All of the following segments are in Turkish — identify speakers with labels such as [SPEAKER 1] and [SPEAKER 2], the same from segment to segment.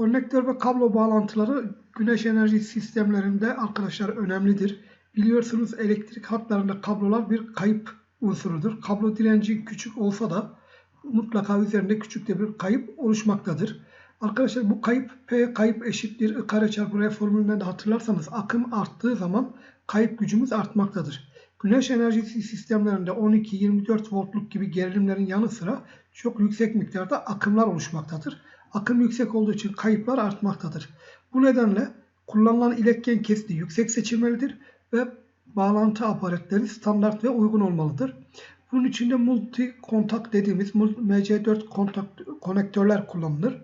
[SPEAKER 1] Konnektör ve kablo bağlantıları güneş enerji sistemlerinde arkadaşlar önemlidir. Biliyorsunuz elektrik hatlarında kablolar bir kayıp unsurudur. Kablo direnci küçük olsa da mutlaka üzerinde küçük de bir kayıp oluşmaktadır. Arkadaşlar bu kayıp P kayıp eşittir I kare çarpı R formülünden de hatırlarsanız akım arttığı zaman kayıp gücümüz artmaktadır. Güneş enerjisi sistemlerinde 12-24 voltluk gibi gerilimlerin yanı sıra çok yüksek miktarda akımlar oluşmaktadır. Akım yüksek olduğu için kayıplar artmaktadır. Bu nedenle kullanılan iletken kesiti yüksek seçilmelidir ve bağlantı aparatları standart ve uygun olmalıdır. Bunun için de multi kontak dediğimiz MC4 kontak konektörler kullanılır.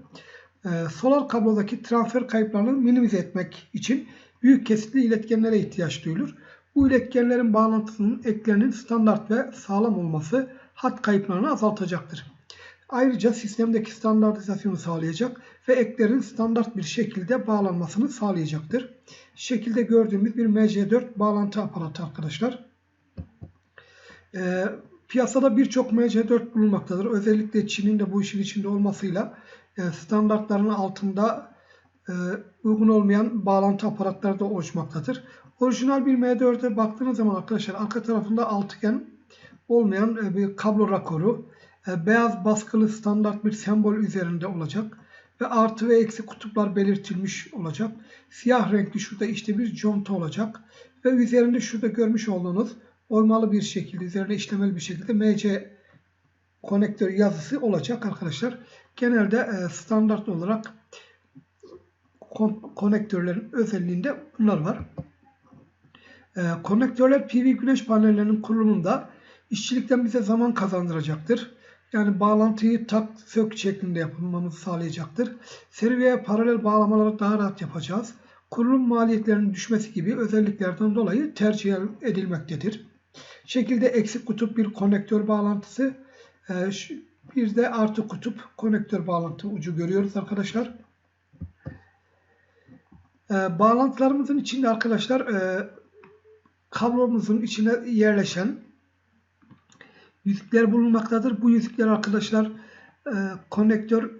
[SPEAKER 1] Ee, solar kablodaki transfer kayıplarını minimize etmek için büyük kesitli iletkenlere ihtiyaç duyulur. Bu iletkenlerin bağlantısının eklerinin standart ve sağlam olması hat kayıplarını azaltacaktır. Ayrıca sistemdeki standartizasyonu sağlayacak ve eklerin standart bir şekilde bağlanmasını sağlayacaktır. Şekilde gördüğümüz bir MC4 bağlantı aparatı arkadaşlar. Ee, piyasada birçok MC4 bulunmaktadır. Özellikle Çin'in de bu işin içinde olmasıyla e, standartların altında e, uygun olmayan bağlantı aparatları da oluşmaktadır. Orijinal bir M4'e baktığınız zaman arkadaşlar arka tarafında altıgen olmayan e, bir kablo rakoru, e, beyaz baskılı standart bir sembol üzerinde olacak ve artı ve eksi kutuplar belirtilmiş olacak. Siyah renkli şurada işte bir conta olacak ve üzerinde şurada görmüş olduğunuz oymalı bir şekilde, üzerinde işlemeli bir şekilde MC konektör yazısı olacak arkadaşlar. Genelde e, standart olarak konektörlerin özelliğinde bunlar var. E, konektörler PV güneş panellerinin kurulumunda işçilikten bize zaman kazandıracaktır. Yani bağlantıyı tak sök şeklinde yapılmamızı sağlayacaktır. Seri veya paralel bağlamaları daha rahat yapacağız. Kurulum maliyetlerinin düşmesi gibi özelliklerden dolayı tercih edilmektedir. Şekilde eksik kutup bir konektör bağlantısı. E, bir de artı kutup konektör bağlantı ucu görüyoruz arkadaşlar. E, bağlantılarımızın içinde arkadaşlar e, kablomuzun içine yerleşen yüzükler bulunmaktadır. Bu yüzükler arkadaşlar e, konnektör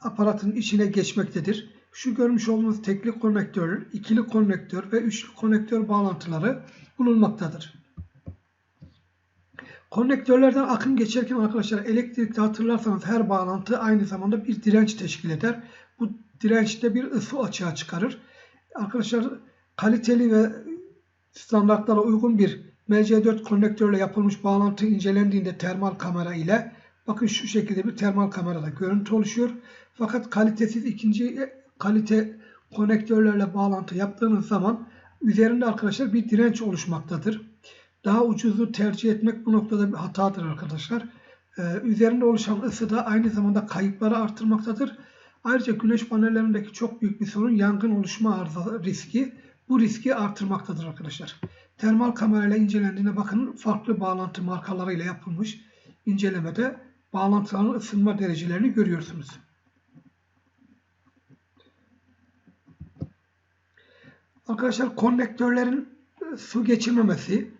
[SPEAKER 1] aparatın içine geçmektedir. Şu görmüş olduğunuz tekli konnektör, ikili konnektör ve üçlü konnektör bağlantıları bulunmaktadır. Konnektörlerden akım geçerken arkadaşlar elektrikte hatırlarsanız her bağlantı aynı zamanda bir direnç teşkil eder. Bu dirençte bir ısı açığa çıkarır. Arkadaşlar kaliteli ve standartlara uygun bir MC4 konnektörle yapılmış bağlantı incelendiğinde termal kamera ile bakın şu şekilde bir termal kamerada görüntü oluşuyor. Fakat kalitesiz ikinci kalite konektörlerle bağlantı yaptığınız zaman üzerinde arkadaşlar bir direnç oluşmaktadır. Daha ucuzu tercih etmek bu noktada bir hatadır arkadaşlar. Ee, üzerinde oluşan ısı da aynı zamanda kayıpları artırmaktadır. Ayrıca güneş panellerindeki çok büyük bir sorun yangın oluşma arıza riski. Bu riski artırmaktadır arkadaşlar. Termal kamerayla incelendiğine bakın farklı bağlantı markalarıyla yapılmış incelemede bağlantıların ısınma derecelerini görüyorsunuz. Arkadaşlar konnektörlerin su geçirmemesi,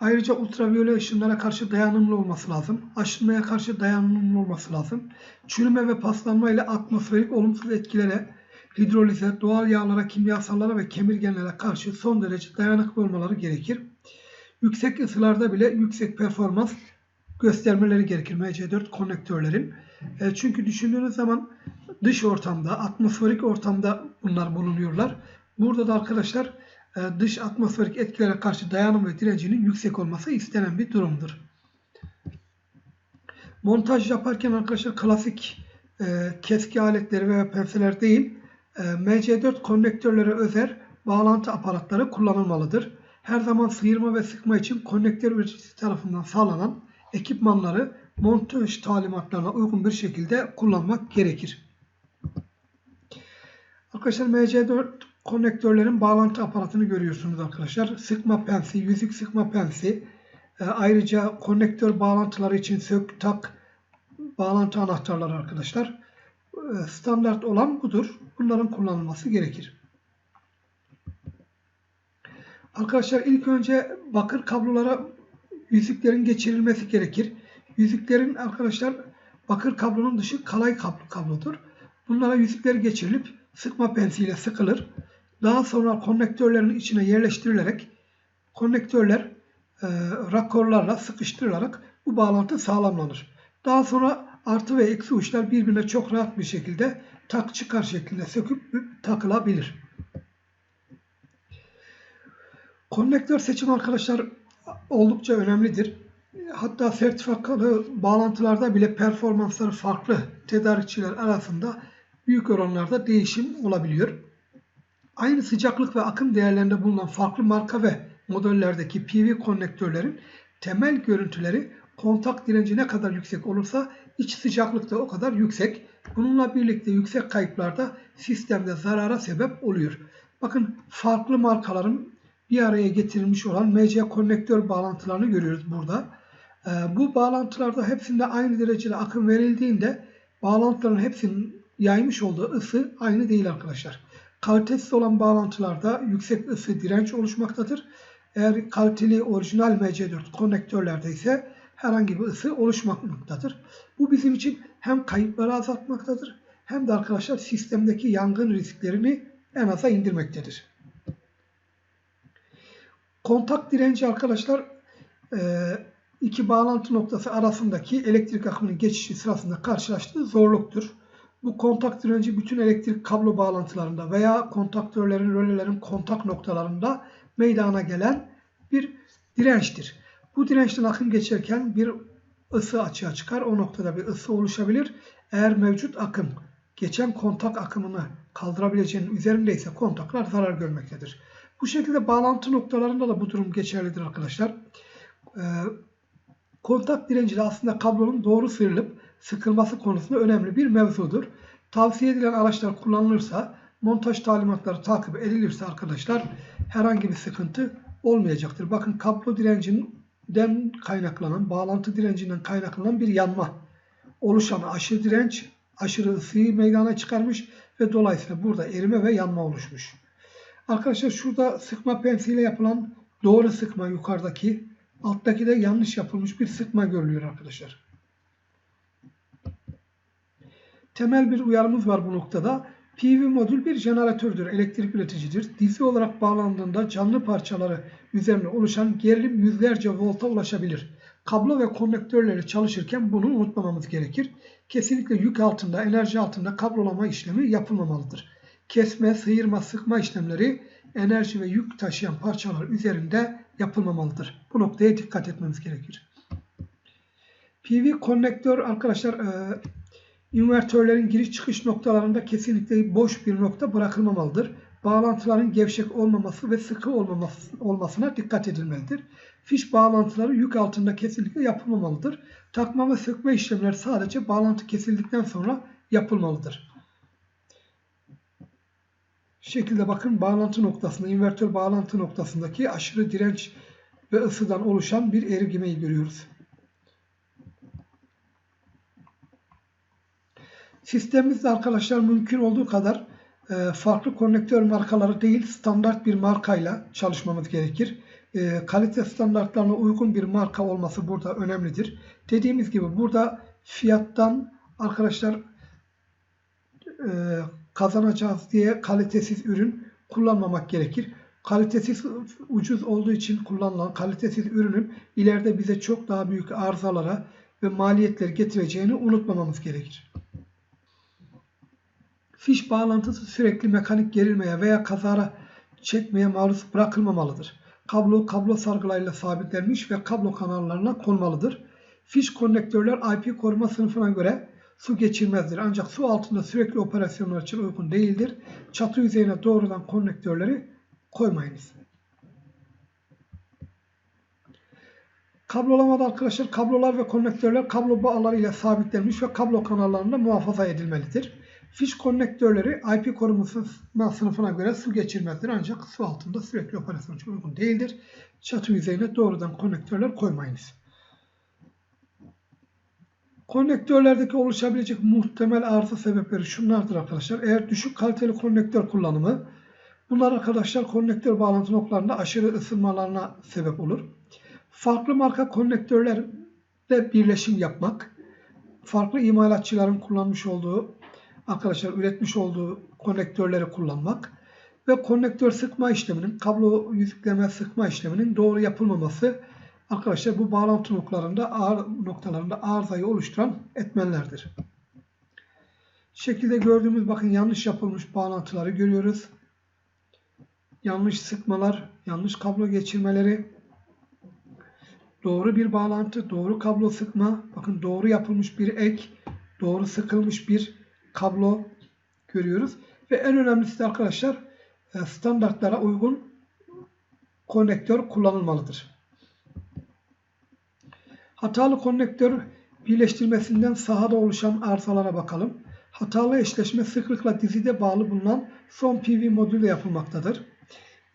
[SPEAKER 1] ayrıca ultraviyole ışınlara karşı dayanımlı olması lazım. Aşınmaya karşı dayanımlı olması lazım. Çürüme ve paslanma ile atmosferik olumsuz etkilere hidrolize, doğal yağlara, kimyasallara ve kemirgenlere karşı son derece dayanıklı olmaları gerekir. Yüksek ısılarda bile yüksek performans göstermeleri gerekir MC4 konnektörlerin. E, çünkü düşündüğünüz zaman dış ortamda, atmosferik ortamda bunlar bulunuyorlar. Burada da arkadaşlar e, dış atmosferik etkilere karşı dayanım ve direncinin yüksek olması istenen bir durumdur. Montaj yaparken arkadaşlar klasik e, keski aletleri veya penseler değil, MC4 konnektörlere özel bağlantı aparatları kullanılmalıdır. Her zaman sıyırma ve sıkma için konnektör üreticisi tarafından sağlanan ekipmanları montaj talimatlarına uygun bir şekilde kullanmak gerekir. Arkadaşlar MC4 konnektörlerin bağlantı aparatını görüyorsunuz arkadaşlar. Sıkma pensi, yüzük sıkma pensi, e, ayrıca konnektör bağlantıları için sök tak bağlantı anahtarları arkadaşlar. E, standart olan budur. Bunların kullanılması gerekir. Arkadaşlar ilk önce bakır kablolara yüzüklerin geçirilmesi gerekir. Yüzüklerin arkadaşlar bakır kablonun dışı kalay kablo kablodur. Bunlara yüzükler geçirilip sıkma pensiyle sıkılır. Daha sonra konnektörlerin içine yerleştirilerek konnektörler e, rakorlarla sıkıştırılarak bu bağlantı sağlamlanır. Daha sonra artı ve eksi uçlar birbirine çok rahat bir şekilde tak çıkar şeklinde söküp takılabilir. Konnektör seçim arkadaşlar oldukça önemlidir. Hatta sertifikalı bağlantılarda bile performansları farklı tedarikçiler arasında büyük oranlarda değişim olabiliyor. Aynı sıcaklık ve akım değerlerinde bulunan farklı marka ve modellerdeki PV konnektörlerin temel görüntüleri kontak direnci ne kadar yüksek olursa iç sıcaklık da o kadar yüksek. Bununla birlikte yüksek kayıplarda sistemde zarara sebep oluyor. Bakın farklı markaların bir araya getirilmiş olan MC konnektör bağlantılarını görüyoruz burada. Ee, bu bağlantılarda hepsinde aynı derecede akım verildiğinde bağlantıların hepsinin yaymış olduğu ısı aynı değil arkadaşlar. Kalitesiz olan bağlantılarda yüksek ısı direnç oluşmaktadır. Eğer kaliteli orijinal MC4 konnektörlerde ise herhangi bir ısı oluşmaktadır. Bu bizim için hem kayıpları azaltmaktadır hem de arkadaşlar sistemdeki yangın risklerini en aza indirmektedir. Kontak direnci arkadaşlar e, iki bağlantı noktası arasındaki elektrik akımının geçişi sırasında karşılaştığı zorluktur. Bu kontak direnci bütün elektrik kablo bağlantılarında veya kontaktörlerin, rölelerin kontak noktalarında meydana gelen bir dirençtir. Bu dirençten akım geçerken bir ısı açığa çıkar. O noktada bir ısı oluşabilir. Eğer mevcut akım geçen kontak akımını kaldırabileceğinin üzerindeyse kontaklar zarar görmektedir. Bu şekilde bağlantı noktalarında da bu durum geçerlidir arkadaşlar. Ee, kontak direnci de aslında kablonun doğru sıyrılıp sıkılması konusunda önemli bir mevzudur. Tavsiye edilen araçlar kullanılırsa, montaj talimatları takip edilirse arkadaşlar herhangi bir sıkıntı olmayacaktır. Bakın kablo direncinden kaynaklanan, bağlantı direncinden kaynaklanan bir yanma oluşan aşırı direnç aşırı ısıyı meydana çıkarmış ve dolayısıyla burada erime ve yanma oluşmuş. Arkadaşlar şurada sıkma pensiyle yapılan doğru sıkma yukarıdaki alttaki de yanlış yapılmış bir sıkma görülüyor arkadaşlar. Temel bir uyarımız var bu noktada. PV modül bir jeneratördür, elektrik üreticidir. Dizi olarak bağlandığında canlı parçaları üzerine oluşan gerilim yüzlerce volta ulaşabilir. Kablo ve konnektörleri çalışırken bunu unutmamamız gerekir. Kesinlikle yük altında, enerji altında kablolama işlemi yapılmamalıdır. Kesme, sıyırma, sıkma işlemleri enerji ve yük taşıyan parçalar üzerinde yapılmamalıdır. Bu noktaya dikkat etmemiz gerekir. PV konnektör arkadaşlar e, invertörlerin giriş çıkış noktalarında kesinlikle boş bir nokta bırakılmamalıdır. Bağlantıların gevşek olmaması ve sıkı olmaması, olmasına dikkat edilmelidir. Fiş bağlantıları yük altında kesinlikle yapılmamalıdır. Takma ve sıkma işlemleri sadece bağlantı kesildikten sonra yapılmalıdır. Şu şekilde bakın bağlantı noktasında, invertör bağlantı noktasındaki aşırı direnç ve ısıdan oluşan bir erigimeyi görüyoruz. Sistemimizde arkadaşlar mümkün olduğu kadar farklı konnektör markaları değil standart bir markayla çalışmamız gerekir. E, kalite standartlarına uygun bir marka olması burada önemlidir. Dediğimiz gibi burada fiyattan arkadaşlar e, kazanacağız diye kalitesiz ürün kullanmamak gerekir. Kalitesiz ucuz olduğu için kullanılan kalitesiz ürünün ileride bize çok daha büyük arızalara ve maliyetler getireceğini unutmamamız gerekir. Fiş bağlantısı sürekli mekanik gerilmeye veya kazara çekmeye maruz bırakılmamalıdır. Kablo kablo sargılarıyla sabitlenmiş ve kablo kanallarına konmalıdır. Fiş konnektörler IP koruma sınıfına göre su geçirmezdir. Ancak su altında sürekli operasyonlar için uygun değildir. Çatı yüzeyine doğrudan konnektörleri koymayınız. Kablolamada arkadaşlar kablolar ve konnektörler kablo bağlarıyla sabitlenmiş ve kablo kanallarında muhafaza edilmelidir. Fiş konnektörleri IP koruması sınıfına göre su geçirmezdir ancak su altında sürekli operasyon için uygun değildir. Çatı yüzeyine doğrudan konnektörler koymayınız. Konnektörlerdeki oluşabilecek muhtemel arıza sebepleri şunlardır arkadaşlar. Eğer düşük kaliteli konnektör kullanımı bunlar arkadaşlar konnektör bağlantı noktalarında aşırı ısınmalarına sebep olur. Farklı marka konnektörlerle birleşim yapmak, farklı imalatçıların kullanmış olduğu arkadaşlar üretmiş olduğu konnektörleri kullanmak ve konnektör sıkma işleminin, kablo yüzükleme sıkma işleminin doğru yapılmaması arkadaşlar bu bağlantı noktalarında ağır noktalarında arızayı oluşturan etmenlerdir. Şekilde gördüğümüz bakın yanlış yapılmış bağlantıları görüyoruz. Yanlış sıkmalar, yanlış kablo geçirmeleri, doğru bir bağlantı, doğru kablo sıkma, bakın doğru yapılmış bir ek, doğru sıkılmış bir kablo görüyoruz. Ve en önemlisi de arkadaşlar e, standartlara uygun konnektör kullanılmalıdır. Hatalı konnektör birleştirmesinden sahada oluşan arızalara bakalım. Hatalı eşleşme sıklıkla dizide bağlı bulunan son PV modülle yapılmaktadır.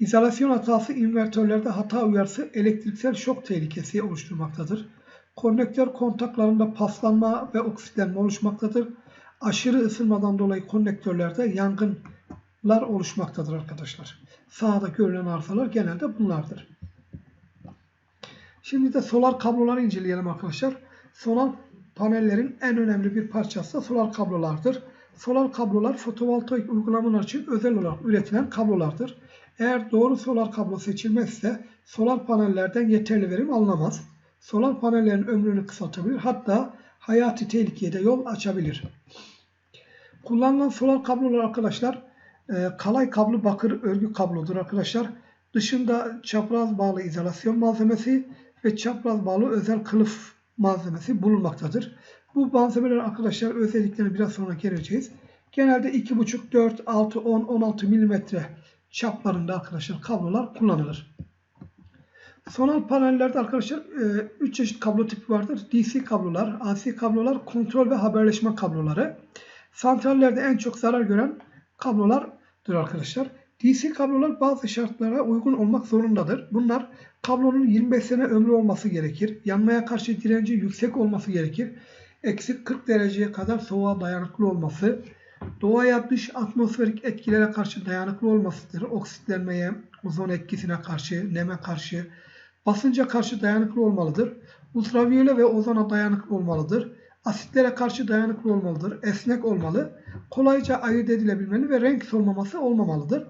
[SPEAKER 1] İzolasyon hatası invertörlerde hata uyarısı elektriksel şok tehlikesi oluşturmaktadır. Konnektör kontaklarında paslanma ve oksitlenme oluşmaktadır. Aşırı ısınmadan dolayı konnektörlerde yangınlar oluşmaktadır arkadaşlar. Sağda görülen arızalar genelde bunlardır. Şimdi de solar kabloları inceleyelim arkadaşlar. Solar panellerin en önemli bir parçası solar kablolardır. Solar kablolar fotovoltaik uygulamalar için özel olarak üretilen kablolardır. Eğer doğru solar kablo seçilmezse solar panellerden yeterli verim alınamaz. Solar panellerin ömrünü kısaltabilir hatta hayati tehlikeye de yol açabilir. Kullanılan solar kablolar arkadaşlar e, kalay kablo bakır örgü kablodur arkadaşlar. Dışında çapraz bağlı izolasyon malzemesi ve çapraz bağlı özel kılıf malzemesi bulunmaktadır. Bu malzemeler arkadaşlar özelliklerini biraz sonra geleceğiz. Genelde 2,5, 4, 6, 10, 16 mm çaplarında arkadaşlar kablolar kullanılır. Sonal panellerde arkadaşlar 3 e, çeşit kablo tipi vardır. DC kablolar, AC kablolar, kontrol ve haberleşme kabloları. Santrallerde en çok zarar gören kablolardır arkadaşlar. DC kablolar bazı şartlara uygun olmak zorundadır. Bunlar kablonun 25 sene ömrü olması gerekir. Yanmaya karşı direnci yüksek olması gerekir. Eksi 40 dereceye kadar soğuğa dayanıklı olması, doğaya dış atmosferik etkilere karşı dayanıklı olmasıdır. Oksitlenmeye, ozon etkisine karşı, neme karşı, basınca karşı dayanıklı olmalıdır. Ultraviyole ve ozona dayanıklı olmalıdır. Asitlere karşı dayanıklı olmalıdır. Esnek olmalı. Kolayca ayırt edilebilmeli ve renk solmaması olmamalıdır.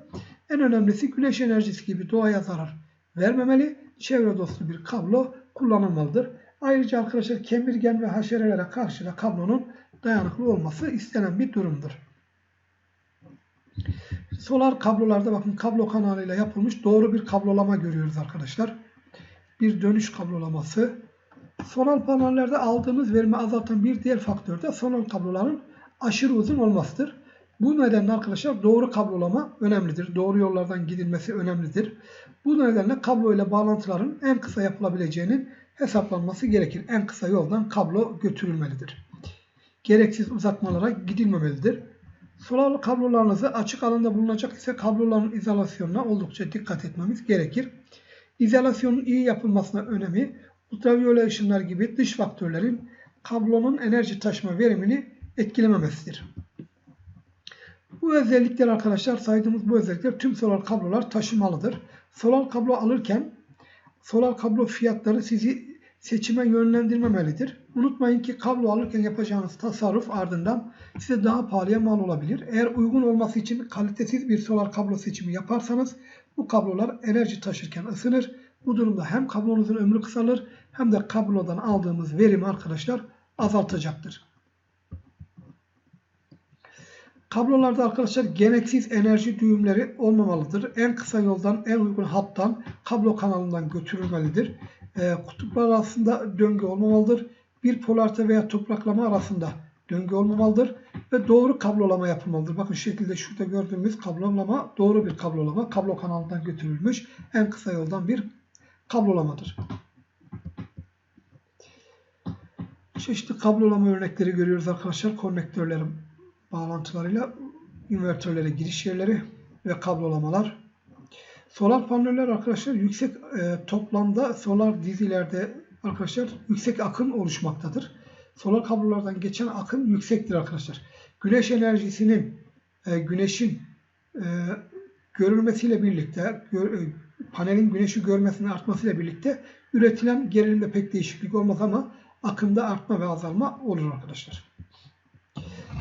[SPEAKER 1] En önemlisi güneş enerjisi gibi doğaya zarar vermemeli. Çevre dostu bir kablo kullanılmalıdır. Ayrıca arkadaşlar kemirgen ve haşerelere karşı da kablonun dayanıklı olması istenen bir durumdur. Solar kablolarda bakın kablo kanalıyla yapılmış doğru bir kablolama görüyoruz arkadaşlar. Bir dönüş kablolaması. Solar panellerde aldığımız verimi azaltan bir diğer faktör de solar kabloların aşırı uzun olmasıdır. Bu nedenle arkadaşlar doğru kablolama önemlidir. Doğru yollardan gidilmesi önemlidir. Bu nedenle kablo ile bağlantıların en kısa yapılabileceğinin hesaplanması gerekir. En kısa yoldan kablo götürülmelidir. Gereksiz uzatmalara gidilmemelidir. Solar kablolarınızı açık alanda bulunacak ise kabloların izolasyonuna oldukça dikkat etmemiz gerekir. İzolasyonun iyi yapılmasına önemi ultraviyole ışınlar gibi dış faktörlerin kablonun enerji taşıma verimini etkilememesidir. Bu özellikler arkadaşlar saydığımız bu özellikler tüm solar kablolar taşımalıdır. Solar kablo alırken solar kablo fiyatları sizi seçime yönlendirmemelidir. Unutmayın ki kablo alırken yapacağınız tasarruf ardından size daha pahalıya mal olabilir. Eğer uygun olması için kalitesiz bir solar kablo seçimi yaparsanız bu kablolar enerji taşırken ısınır. Bu durumda hem kablonuzun ömrü kısalır hem de kablodan aldığımız verimi arkadaşlar azaltacaktır. Kablolarda arkadaşlar gereksiz enerji düğümleri olmamalıdır. En kısa yoldan en uygun hattan kablo kanalından götürülmelidir. E, kutuplar arasında döngü olmamalıdır. Bir polarite veya topraklama arasında döngü olmamalıdır. Ve doğru kablolama yapılmalıdır. Bakın şekilde şurada gördüğümüz kablolama doğru bir kablolama. Kablo kanalından götürülmüş en kısa yoldan bir kablolamadır. Çeşitli kablolama örnekleri görüyoruz arkadaşlar. Konnektörlerin bağlantılarıyla invertörlere giriş yerleri ve kablolamalar. Solar paneller arkadaşlar yüksek e, toplamda solar dizilerde arkadaşlar yüksek akım oluşmaktadır. Solar kablolardan geçen akım yüksektir arkadaşlar. Güneş enerjisinin e, güneşin e, görülmesiyle birlikte gör, e, panelin güneşi görmesinin artmasıyla birlikte üretilen gerilimde pek değişiklik olmaz ama akımda artma ve azalma olur arkadaşlar.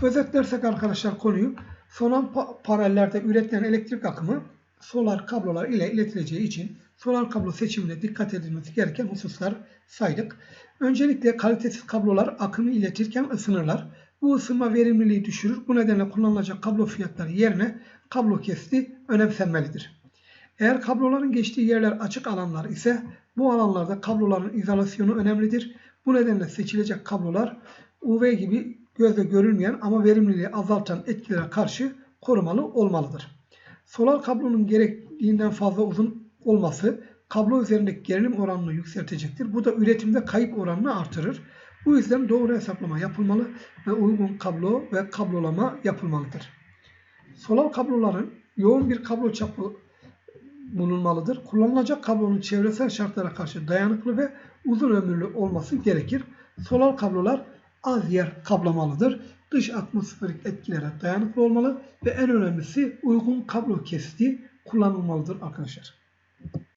[SPEAKER 1] Özetlersek arkadaşlar konuyu solar pa- panellerde üretilen elektrik akımı solar kablolar ile iletileceği için solar kablo seçimine dikkat edilmesi gereken hususlar saydık. Öncelikle kalitesiz kablolar akımı iletirken ısınırlar. Bu ısınma verimliliği düşürür. Bu nedenle kullanılacak kablo fiyatları yerine kablo kesti önemsenmelidir. Eğer kabloların geçtiği yerler açık alanlar ise bu alanlarda kabloların izolasyonu önemlidir. Bu nedenle seçilecek kablolar UV gibi gözle görülmeyen ama verimliliği azaltan etkilere karşı korumalı olmalıdır. Solar kablonun gerektiğinden fazla uzun olması kablo üzerindeki gerilim oranını yükseltecektir. Bu da üretimde kayıp oranını artırır. Bu yüzden doğru hesaplama yapılmalı ve uygun kablo ve kablolama yapılmalıdır. Solar kabloların yoğun bir kablo çapı bulunmalıdır. Kullanılacak kablonun çevresel şartlara karşı dayanıklı ve uzun ömürlü olması gerekir. Solar kablolar az yer kaplamalıdır. Dış atmosferik etkilere dayanıklı olmalı ve en önemlisi uygun kablo kesti kullanılmalıdır arkadaşlar.